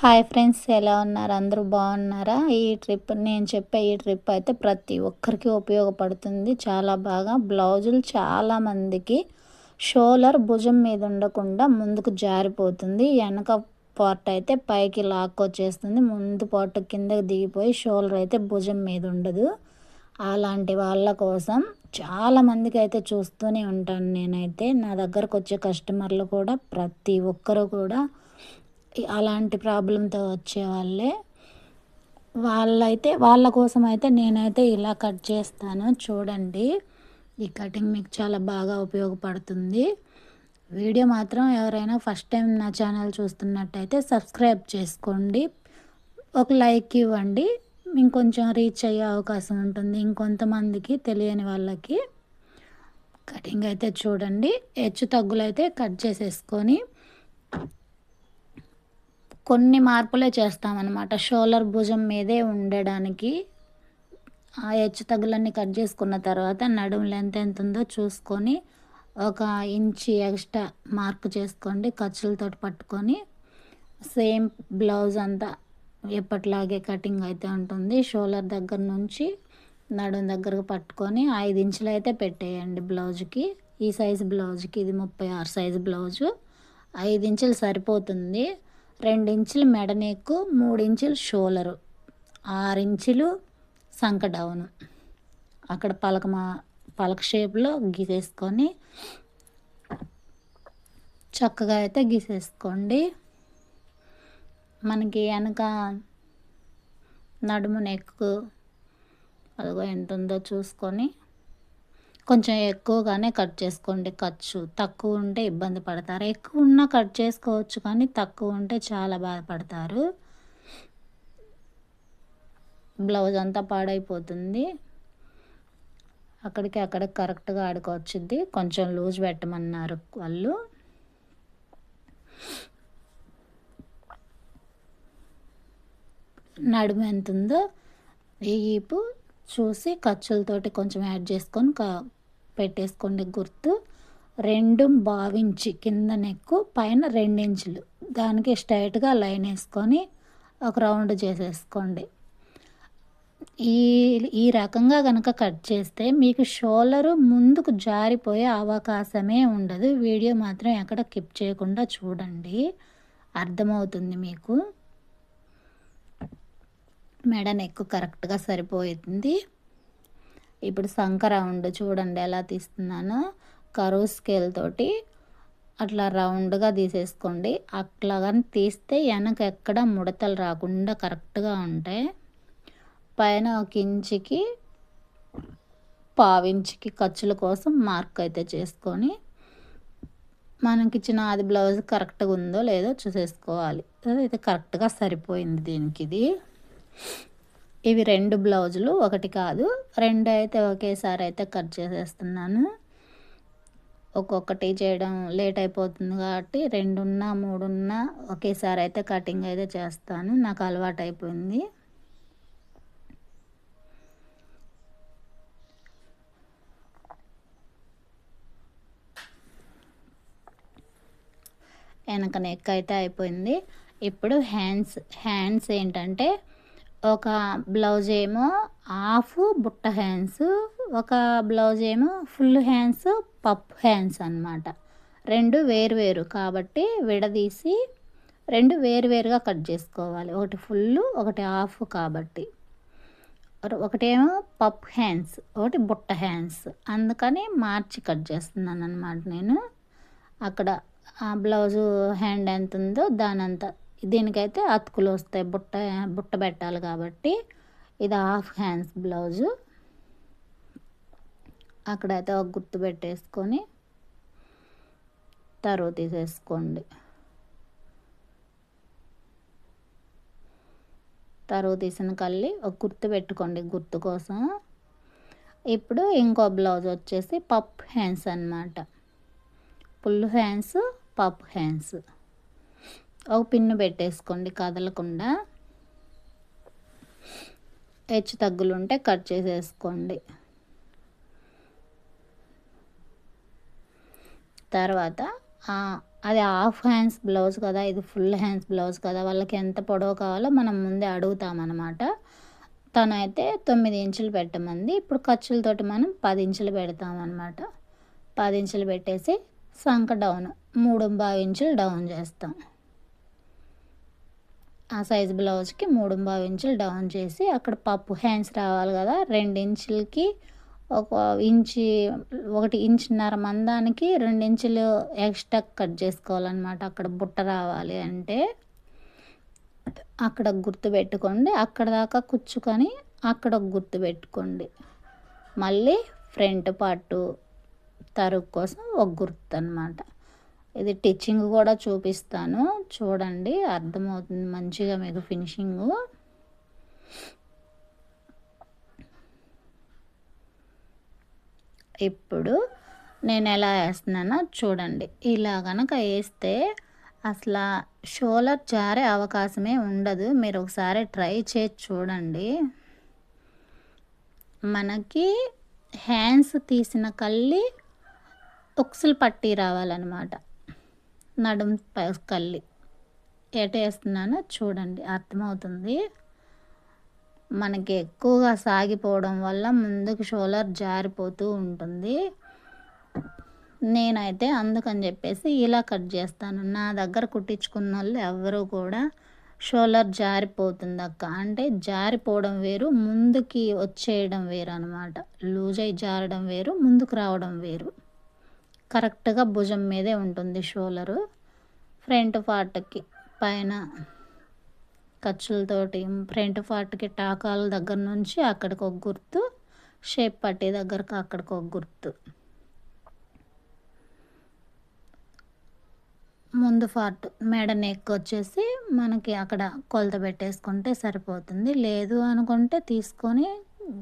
Hi friends ఎలా ఉన్నారు? అందరూ బాగున్నారా? ఈ ట్రిప్ నేను చెప్పే ఈ ట్రిప్ అయితే ప్రతి ఒక్కరికి ఉపయోగపడుతుంది. చాలా బాగా బ్లౌజులు చాలామందికి షోలర్ భుజం మీద ఉండకుండా ముందుకు జారిపోతుంది. వెనక పార్ట్ అయితే పైకి లాక్కొచ్చేస్తుంది ముందు పార్ట్ కిందకి దిగిపోయి షోల్డర్ అయితే భుజం మీద ఉండదు. అలాంటి వాళ్ళ కోసం చాలామందికి అయితే చూస్తూనే ఉంటాను నేనైతే. నా దగ్గరకు వచ్చే కస్టమర్లు కూడా ప్రతి ఒక్కరు కూడా అలాంటి ప్రాబ్లంతో వచ్చే వాళ్ళే. వాళ్ళైతే వాళ్ళ కోసం అయితే నేనైతే ఇలా కట్ చేస్తాను. చూడండి ఈ కటింగ్ మీకు చాలా బాగా ఉపయోగపడుతుంది. వీడియో మాత్రం ఎవరైనా ఫస్ట్ టైం నా ఛానల్ చూస్తున్నట్టయితే సబ్స్క్రైబ్ చేసుకోండి. ఒక లైక్ ఇవ్వండి. ఇంకొంచెం రీచ్ అయ్యే అవకాశం ఉంటుంది ఇంకొంతమందికి తెలియని వాళ్ళకి. కటింగ్ అయితే చూడండి హెచ్చు తగ్గులైతే కట్ చేసేసుకొని కొన్ని మార్పులే చేస్తామన్నమాట. షోలర్ భుజం మీదే ఉండడానికి ఆ హెచ్చు తగ్గులన్నీ కట్ చేసుకున్న తర్వాత నడుము లెంత్ ఎంత ఉందో చూసుకొని ఒక ఇంచి ఎక్స్ట్రా మార్క్ చేసుకోండి. ఖర్చులతో పట్టుకొని సేమ్ బ్లౌజ్ అంతా ఎప్పటిలాగే కటింగ్ అయితే ఉంటుంది. షోలర్ దగ్గర నుంచి నడుం దగ్గరకు పట్టుకొని ఐదు ఇంచులు అయితే పెట్టేయండి బ్లౌజ్కి. ఈ సైజు బ్లౌజ్కి ఇది ముప్పై ఆరు సైజు బ్లౌజు. ఐదు ఇంచులు సరిపోతుంది. రెండించులు మెడ నెక్కు మూడించులు షోలరు. ఆరించులు సంక డౌను. అక్కడ పలక మా పలక షేప్లో గీసేసుకొని చక్కగా అయితే గీసేసుకోండి. మనకి వెనక నడుము నెక్కు అదిగో ఎంత ఉందో చూసుకొని కొంచెం ఎక్కువగానే కట్ చేసుకోండి. ఖర్చు తక్కువ ఉంటే ఇబ్బంది పడతారు. ఎక్కువ ఉన్నా కట్ చేసుకోవచ్చు కానీ తక్కువ ఉంటే చాలా బాధపడతారు. బ్లౌజ్ అంతా పాడైపోతుంది. అక్కడికి అక్కడ కరెక్ట్గా ఆడుకోవచ్చుద్ది. కొంచెం లూజ్ పెట్టమన్నారు వాళ్ళు. నడుము ఎంత ఉందో ఈ ఈపు చూసి ఖర్చులతోటి కొంచెం యాడ్ చేసుకొని పెట్టేసుకోండి గుర్తు. రెండు భావించి కింద నెక్కు పైన రెండించులు. దానికి స్ట్రైట్గా లైన్ వేసుకొని ఒక రౌండ్ చేసేసుకోండి. ఈ ఈ రకంగా కనుక కట్ చేస్తే మీకు షోలరు ముందుకు జారిపోయే అవకాశమే ఉండదు. వీడియో మాత్రం ఎక్కడ కిప్ చేయకుండా చూడండి. అర్థమవుతుంది మీకు? మెడ నెక్కు కరెక్ట్గా సరిపోతుంది ఇప్పుడు సంక రౌండ్ చూడండి ఎలా తీస్తున్నాను. కరువు స్కేల్ తోటి అట్లా రౌండ్గా తీసేసుకోండి. అట్లా కానీ తీస్తే వెనక ఎక్కడ ముడతలు రాకుండా కరెక్ట్గా ఉంటాయి. పైన ఒక ఇంచుకి పావించికి ఖర్చుల కోసం మార్క్ అయితే చేసుకొని మనకి ఇచ్చిన అది బ్లౌజ్ కరెక్ట్గా ఉందో లేదో చూసేసుకోవాలి. అయితే కరెక్ట్గా సరిపోయింది దీనికి ఇది. ఇవి రెండు బ్లౌజులు ఒకటి కాదు. రెండు అయితే ఒకేసారి అయితే కట్ చేసేస్తున్నాను. ఒక్కొక్కటి చేయడం లేట్ అయిపోతుంది కాబట్టి రెండున్నా మూడున్నా ఒకేసారి అయితే కటింగ్ అయితే చేస్తాను. నాకు అలవాటు అయిపోయింది. వెనక నెక్ అయితే అయిపోయింది. ఇప్పుడు హ్యాండ్స్ హ్యాండ్స్ ఏంటంటే ఒక బ్లౌజ్ ఏమో హాఫ్ బుట్ట హ్యాండ్స్ ఒక బ్లౌజ్ ఏమో ఫుల్ హ్యాండ్స్ పప్ హ్యాండ్స్ అనమాట రెండు వేరు వేరు కాబట్టి విడదీసి రెండు వేరువేరుగా కట్ చేసుకోవాలి. ఒకటి ఫుల్ ఒకటి హాఫ్ కాబట్టి. ఒకటేమో పప్ హ్యాండ్స్ ఒకటి బుట్ట హ్యాండ్స్ అందుకని మార్చి కట్ చేస్తున్నాను అనమాట నేను. అక్కడ ఆ బ్లౌజు హ్యాండ్ ఎంత ఉందో దాని అంతా దీనికైతే అతుకులు వస్తాయి. బుట్ట బుట్ట పెట్టాలి కాబట్టి ఇది హాఫ్ హ్యాండ్స్ బ్లౌజు. అక్కడైతే ఒక గుర్తు పెట్టేసుకొని తరువు తీసేసుకోండి. తరువు తీసిన కళ్ళి ఒక గుర్తు పెట్టుకోండి గుర్తు కోసం. ఇప్పుడు ఇంకో బ్లౌజ్ వచ్చేసి పప్ హ్యాండ్స్ అనమాట ఫుల్ హ్యాండ్స్ పప్ హ్యాండ్స్. ఒక పిన్ను పెట్టేసుకోండి కదలకుండా. హెచ్చు తగ్గులుంటే కట్ చేసేసుకోండి. తర్వాత అది హాఫ్ హ్యాండ్స్ బ్లౌజ్ కదా ఇది ఫుల్ హ్యాండ్స్ బ్లౌజ్ కదా వాళ్ళకి ఎంత పొడవు కావాలో మనం ముందే అడుగుతామన్నమాట. తనైతే తొమ్మిది ఇంచులు పెట్టమంది ఇప్పుడు ఖర్చులతోటి మనం పది ఇంచులు పెడతామన్నమాట. పది ఇంచులు పెట్టేసి సంక డౌన్ మూడు బావి ఇంచులు డౌన్ చేస్తాం. ఆ సైజ్ బ్లౌజ్కి మూడు బావి ఇంచులు డౌన్ చేసి అక్కడ పప్పు హ్యాండ్స్ రావాలి కదా రెండు ఇంచులకి ఒక ఇంచి ఒకటి ఇంచున్నర మందానికి రెండు ఇంచులు ఎక్స్ట్రా కట్ చేసుకోవాలన్నమాట. అక్కడ బుట్ట రావాలి అంటే అక్కడ గుర్తు పెట్టుకోండి. అక్కడ దాకా కుచ్చుకొని అక్కడ ఒక గుర్తు పెట్టుకోండి. మళ్ళీ ఫ్రంట్ పార్టు తరుగు కోసం ఒక గుర్తు అనమాట ఇది టిచ్చింగ్ కూడా చూపిస్తాను. చూడండి అర్థమవుతుంది మంచిగా మీకు ఫినిషింగు. ఇప్పుడు నేను ఎలా వేస్తున్నానో చూడండి. ఇలా కనుక వేస్తే అసలు షోలర్ జారే అవకాశమే ఉండదు. మీరు ఒకసారి ట్రై చేసి చూడండి. మనకి హ్యాండ్స్ తీసిన కళ్ళి ఉక్సులు పట్టి రావాలన్నమాట. నడుం కళ్ళి. ఎటేస్తున్నానో చూడండి అర్థమవుతుంది. మనకి ఎక్కువగా సాగిపోవడం వల్ల ముందుకు షోలర్ జారిపోతూ ఉంటుంది. నేనైతే అందుకని చెప్పేసి ఇలా కట్ చేస్తాను. నా దగ్గర కుట్టించుకున్న వాళ్ళు ఎవరు కూడా షోలర్ జారిపోతుంది అక్క అంటే జారిపోవడం వేరు ముందుకి వచ్చేయడం వేరు అనమాట లూజ్ అయి జారడం వేరు ముందుకు రావడం వేరు. కరెక్ట్గా భుజం మీదే ఉంటుంది షోలరు. ఫ్రంట్ పార్ట్కి పైన ఖర్చులతోటి ఫ్రంట్ పార్ట్కి టాకాల దగ్గర నుంచి అక్కడికి ఒక గుర్తు షేప్ పట్టి దగ్గరకు అక్కడికి ఒక గుర్తు. ముందు పార్ట్ మెడ నెక్ వచ్చేసి మనకి అక్కడ కొలత పెట్టేసుకుంటే సరిపోతుంది. లేదు అనుకుంటే తీసుకొని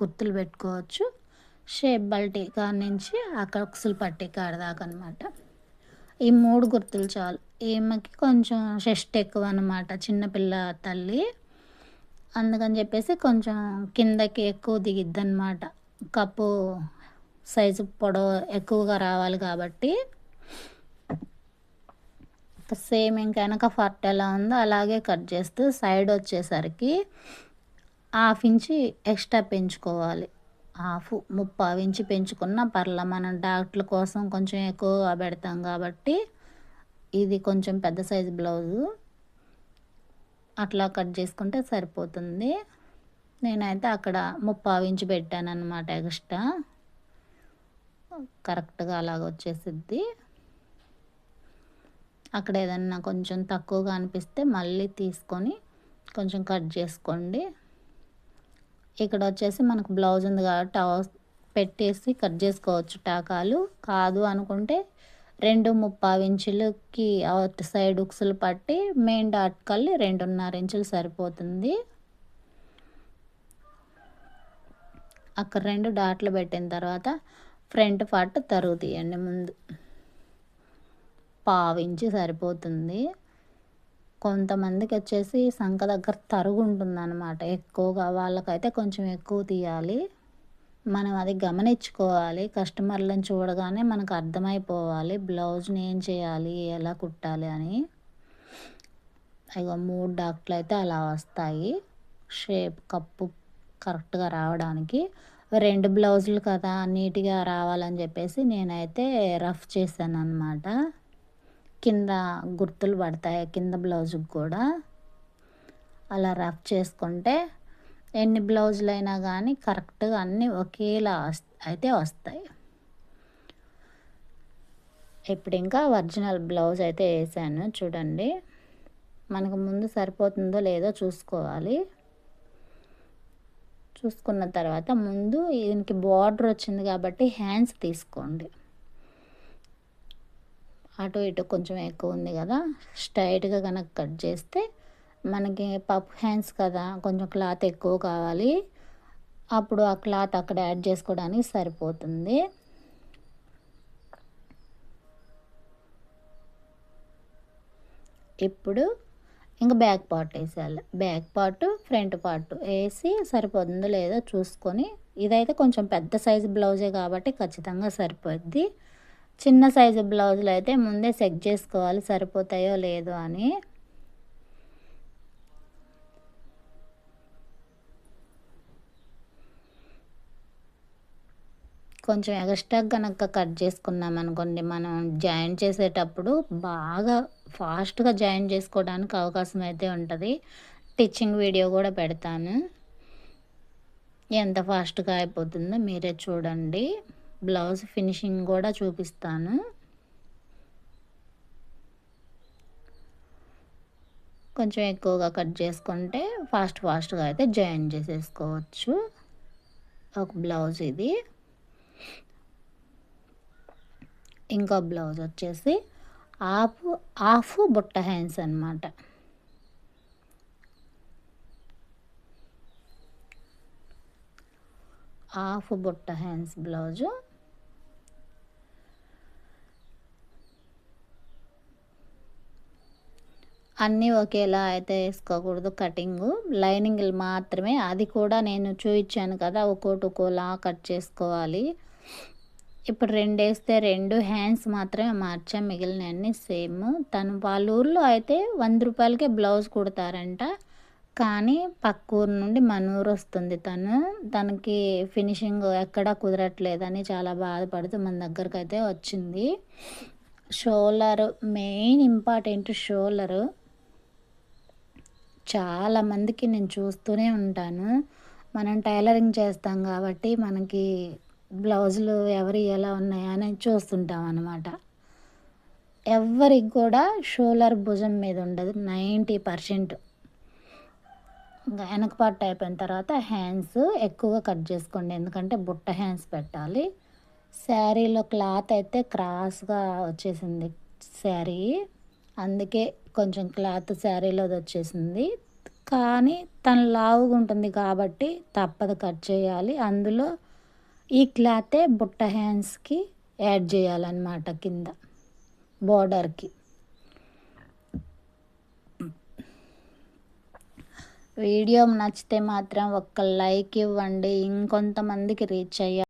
గుర్తులు పెట్టుకోవచ్చు. షేప్ బల్టీ కాడ నుంచి అక్కడ ఉక్సులు పట్టే కాడ దాకా అనమాట ఈ మూడు గుర్తులు చాలు. ఈమెకి కొంచెం షెస్ట్ ఎక్కువ అనమాట చిన్నపిల్ల తల్లి. అందుకని చెప్పేసి కొంచెం కిందకి ఎక్కువ దిగిద్ది అనమాట కప్పు సైజు పొడవు ఎక్కువగా రావాలి కాబట్టి. సేమ్ ఇంకా వెనక ఫర్ట్ ఎలా ఉందో అలాగే కట్ చేస్తూ సైడ్ వచ్చేసరికి హాఫ్ ఇంచి ఎక్స్ట్రా పెంచుకోవాలి. హాఫ్ ముప్పావు ఇంచి పెంచుకున్న పర్ల మనం డాక్టర్ల కోసం కొంచెం ఎక్కువగా పెడతాం కాబట్టి ఇది కొంచెం పెద్ద సైజు బ్లౌజు. అట్లా కట్ చేసుకుంటే సరిపోతుంది. నేనైతే అక్కడ ముప్పావు ఇంచు పెట్టాను అనమాట ఎక్స్ట్రా. కరెక్ట్గా అలాగ వచ్చేసిద్ది. అక్కడ ఏదన్నా కొంచెం తక్కువగా అనిపిస్తే మళ్ళీ తీసుకొని కొంచెం కట్ చేసుకోండి. ఇక్కడ వచ్చేసి మనకు బ్లౌజ్ ఉంది కాబట్టి పెట్టేసి కట్ చేసుకోవచ్చు టాకాలు. కాదు అనుకుంటే రెండు ముప్పావు ఇంచులకి అవుట్ సైడ్ ఉక్సులు పట్టి మెయిన్ డాట్ కల్లి రెండున్నర ఇంచులు సరిపోతుంది. అక్కడ రెండు డాట్లు పెట్టిన తర్వాత ఫ్రంట్ పార్ట్ తరుగు తీయండి ముందు. పావు ఇంచు సరిపోతుంది. కొంతమందికి వచ్చేసి సంఖ దగ్గర తరుగు ఉంటుందన్నమాట ఎక్కువగా వాళ్ళకైతే కొంచెం ఎక్కువ తీయాలి. మనం అది గమనించుకోవాలి. కస్టమర్లను చూడగానే మనకు అర్థమైపోవాలి. బ్లౌజ్ని ఏం చేయాలి? ఎలా కుట్టాలి? అని. ఇక మూడు డాక్టర్లు అయితే అలా వస్తాయి. షేప్ కప్పు కరెక్ట్గా రావడానికి. రెండు బ్లౌజులు కదా నీట్గా రావాలని చెప్పేసి నేనైతే రఫ్ చేశాను అనమాట కింద గుర్తులు పడతాయి కింద బ్లౌజుకి కూడా. అలా రఫ్ చేసుకుంటే ఎన్ని బ్లౌజులు అయినా కానీ కరెక్ట్గా అన్నీ ఒకేలా అయితే వస్తాయి. ఇప్పుడు ఇంకా ఒరిజినల్ బ్లౌజ్ అయితే వేసాను చూడండి. మనకు ముందు సరిపోతుందో లేదో చూసుకోవాలి. చూసుకున్న తర్వాత ముందు దీనికి బార్డర్ వచ్చింది కాబట్టి హ్యాండ్స్ తీసుకోండి. అటు ఇటు కొంచెం ఎక్కువ ఉంది కదా. స్ట్రైట్గా కనుక కట్ చేస్తే మనకి పప్ హ్యాండ్స్ కదా కొంచెం క్లాత్ ఎక్కువ కావాలి. అప్పుడు ఆ క్లాత్ అక్కడ యాడ్ చేసుకోవడానికి సరిపోతుంది. ఇప్పుడు ఇంకా బ్యాక్ పార్ట్ వేసేయాలి. బ్యాక్ పార్ట్ ఫ్రంట్ పార్ట్ వేసి సరిపోతుందో లేదో చూసుకొని ఇదైతే కొంచెం పెద్ద సైజు బ్లౌజే కాబట్టి ఖచ్చితంగా సరిపోద్ది. చిన్న సైజు బ్లౌజులు అయితే ముందే సెట్ చేసుకోవాలి సరిపోతాయో లేదో అని. కొంచెం ఎక్స్ట్రా కనుక కట్ చేసుకున్నాం అనుకోండి మనం జాయిన్ చేసేటప్పుడు బాగా ఫాస్ట్గా జాయిన్ చేసుకోవడానికి అవకాశం అయితే ఉంటుంది. టిచ్చింగ్ వీడియో కూడా పెడతాను. ఎంత ఫాస్ట్గా అయిపోతుందో మీరే చూడండి. బ్లౌజ్ ఫినిషింగ్ కూడా చూపిస్తాను. కొంచెం ఎక్కువగా కట్ చేసుకుంటే ఫాస్ట్ ఫాస్ట్గా అయితే జాయిన్ చేసేసుకోవచ్చు. ఒక బ్లౌజ్ ఇది. ఇంకో బ్లౌజ్ వచ్చేసి హాఫ్ హాఫ్ బుట్ట హ్యాండ్స్ అనమాట హాఫ్ బుట్ట హ్యాండ్స్ బ్లౌజు. అన్నీ ఒకేలా అయితే వేసుకోకూడదు కటింగు. లైనింగ్లు మాత్రమే. అది కూడా నేను చూపించాను కదా ఒక్కోటి ఒక్కోలా కట్ చేసుకోవాలి. ఇప్పుడు రెండు వేస్తే రెండు హ్యాండ్స్ మాత్రమే మార్చాం. మిగిలినవన్నీ సేమ్. తను వాళ్ళ ఊర్లో అయితే వంద రూపాయలకే బ్లౌజ్ కుడతారంట. కానీ పక్క ఊరు నుండి మన ఊరు వస్తుంది తను. తనకి ఫినిషింగ్ ఎక్కడా కుదరట్లేదని చాలా బాధపడుతూ మన దగ్గరకు అయితే వచ్చింది. Shoulder main important shoulder. చాలామందికి నేను చూస్తూనే ఉంటాను. మనం టైలరింగ్ చేస్తాం కాబట్టి మనకి బ్లౌజులు ఎవరి ఎలా ఉన్నాయా అని చూస్తుంటాం అనమాట ఎవరికి కూడా షోలర్ భుజం మీద ఉండదు నైంటీ పర్సెంట్. ఇంకా వెనకపాటు అయిపోయిన తర్వాత హ్యాండ్స్ ఎక్కువగా కట్ చేసుకోండి. ఎందుకంటే బుట్ట హ్యాండ్స్ పెట్టాలి. శారీలో క్లాత్ అయితే క్రాస్గా వచ్చేసింది శారీ. అందుకే కొంచెం క్లాత్ శారీలోది వచ్చేసింది. కానీ తను లావుగా ఉంటుంది కాబట్టి తప్పదు కట్ చేయాలి. అందులో ఈ క్లాతే బుట్ట హ్యాండ్స్కి యాడ్ చేయాలన్నమాట కింద బోర్డర్కి. వీడియో నచ్చితే మాత్రం ఒక్క లైక్ ఇవ్వండి. ఇంకొంతమందికి రీచ్ అయ్యా